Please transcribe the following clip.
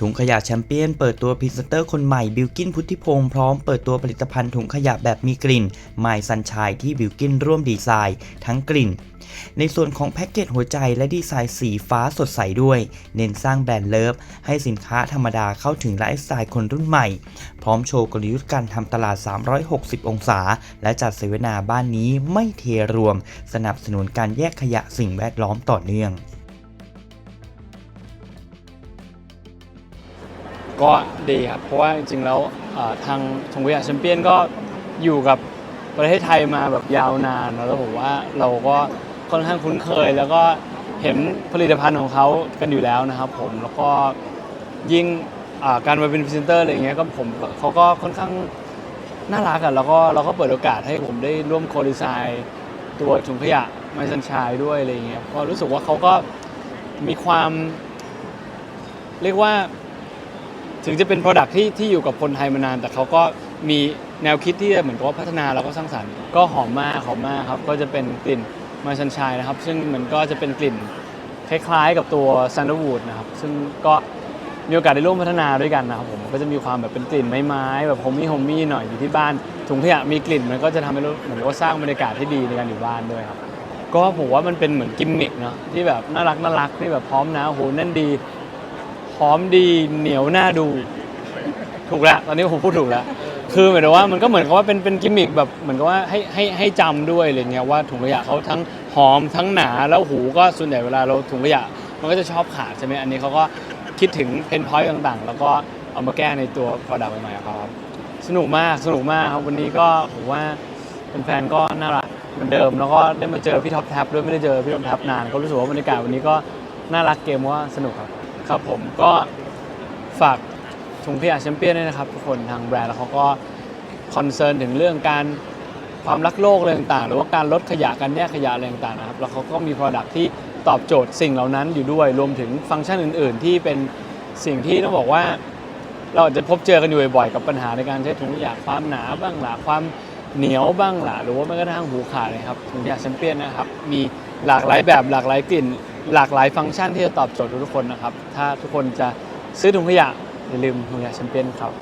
ถุงขยะแชมเปี้ยนเปิดตัวพรีเซนเตอร์คนใหม่บิลกินพุทธิพงศ์พร้อมเปิดตัวผลิตภัณฑ์ถุงขยะแบบมีกลิ่นไมซันชายที่บิลกินร่วมดีไซน์ ทั้งกลิ่น ในส่วนของแพ็กเกจหัวใจและดีไซน์สีฟ้าสดใสด้วย เน้นสร้างแบรนด์เลิฟ ให้สินค้าธรรมดาเข้าถึงไลฟ์สไตล์คนรุ่นใหม่ พร้อมโชว์กลยุทธ์การทำตลาด 360 องศา และจัดเสวนาบ้านนี้ไม่เทรวม สนับสนุนการแยกขยะสิ่งแวดล้อมต่อเนื่อง ก็ดีครับ เพราะว่าจริงๆแล้วทางทงเวียแชมเปี้ยนก็อยู่กับประเทศไทยมาแบบยาวนานแล้วผมว่าเราก็ค่อนข้างคุ้นเคย แล้วก็เห็นผลิตภัณฑ์ของเขากันอยู่แล้วนะครับผมแล้วก็ยิ่งการมาเป็นพรีเซนเตอร์อะไรอย่างเงี้ยก็ผมเขาก็ค่อนข้างน่ารักอะแล้วก็เราก็เปิดโอกาสให้ผมได้ร่วมโคดีไซน์ตัวถุงขยะไมซันชายด้วยอะไรอย่างเงี้ยก็รู้สึกว่าเขาก็มีความ เรียกว่า ถึงจะเป็น Product ที่ที่อยู่กับคนไทยมานาน แต่เขาก็มีแนวคิดที่จะเหมือนกับว่าพัฒนาแล้วก็สร้างสรรค์ก็หอมมากหอมมากครับก็จะเป็นกลิ่นมาชันชายนะครับ ซึ่งมันก็จะเป็นกลิ่นคล้ายๆกับตัวซันเดอร์วูดนะครับซึ่งก็มีโอกาสได้ร่วมพัฒนาด้วยกันนะครับผมก็จะมีความแบบเป็นกลิ่นไม้ๆแบบโฮมมี่โฮมมี่หน่อยอยู่ที่บ้านถุงขยะมีกลิ่นมันก็จะทำให้รู้เหมือนกับว่าสร้างบรรยากาศที่ดีในการอยู่บ้านด้วยครับ ก็ผมว่ามันเป็นเหมือนกิมมิกเนาะที่แบบน่ารักน่ารักที่แบบพร้อมนะโหแน่นดี หอมดีเหนียวน่าดู ถูกแล้วตอนนี้ผมพูดถูกแล้วคือหมายถึงว่ามันก็เหมือนกับว่าเป็นเป็นกิมมิคแบบเหมือนกับว่าให้ให้ให้จำด้วยอะไรเงี้ยว่าถุงขยะเขาทั้งหอมทั้งหนาแล้วหูก็ส่วนใหญ่เวลาเราถุงขยะมันก็จะชอบขาดใช่ไหมอันนี้เขาก็คิดถึงเพนพอยต์ต่างๆ แล้วก็เอามาแก้ในตัว product ใหม่ๆครับสนุกมากสนุกมากครับวันนี้ก็ผมว่าแฟนๆก็น่ารักเหมือนเดิมแล้วก็ได้มาเจอพี่ท็อปแท็บด้วยไม่ได้เจอพี่ท็อปแท็บนานก็รู้สึกว่าบรรยากาศวันนี้ก็น่ารักเกมว่าสนุกครับ ครับผมก็ฝากถุงขยะแชมเปี้ยนด้วยนะครับ ทุกคนทางแบรนด์แล้วเขาก็คอนเซิร์นถึงเรื่องการความรักโลกอะไรต่างๆ หรือว่าการลดขยะการแยกขยะอะไรต่างๆนะครับ แล้วเขาก็มี Product ที่ตอบโจทย์สิ่งเหล่านั้นอยู่ด้วยรวมถึงฟังก์ชันอื่น ๆ ที่เป็นสิ่งที่ต้องบอกว่า เราอาจจะพบเจอกันอยู่บ่อยๆกับปัญหาในการใช้ถุงขยะความหนาบ้างหละความเหนียวบ้างหละหรือว่าแม้กระทั่งหูขาดนะครับถุงขยะแชมเปี้ยนนะครับมีหลากหลายแบบหลากหลายกลิ่น หลากหลายฟังก์ชันที่จะตอบโจทย์ทุกคนนะครับ ถ้าทุกคนจะซื้อถุงขยะอย่าลืมถุงขยะแชมเปี้ยนครับ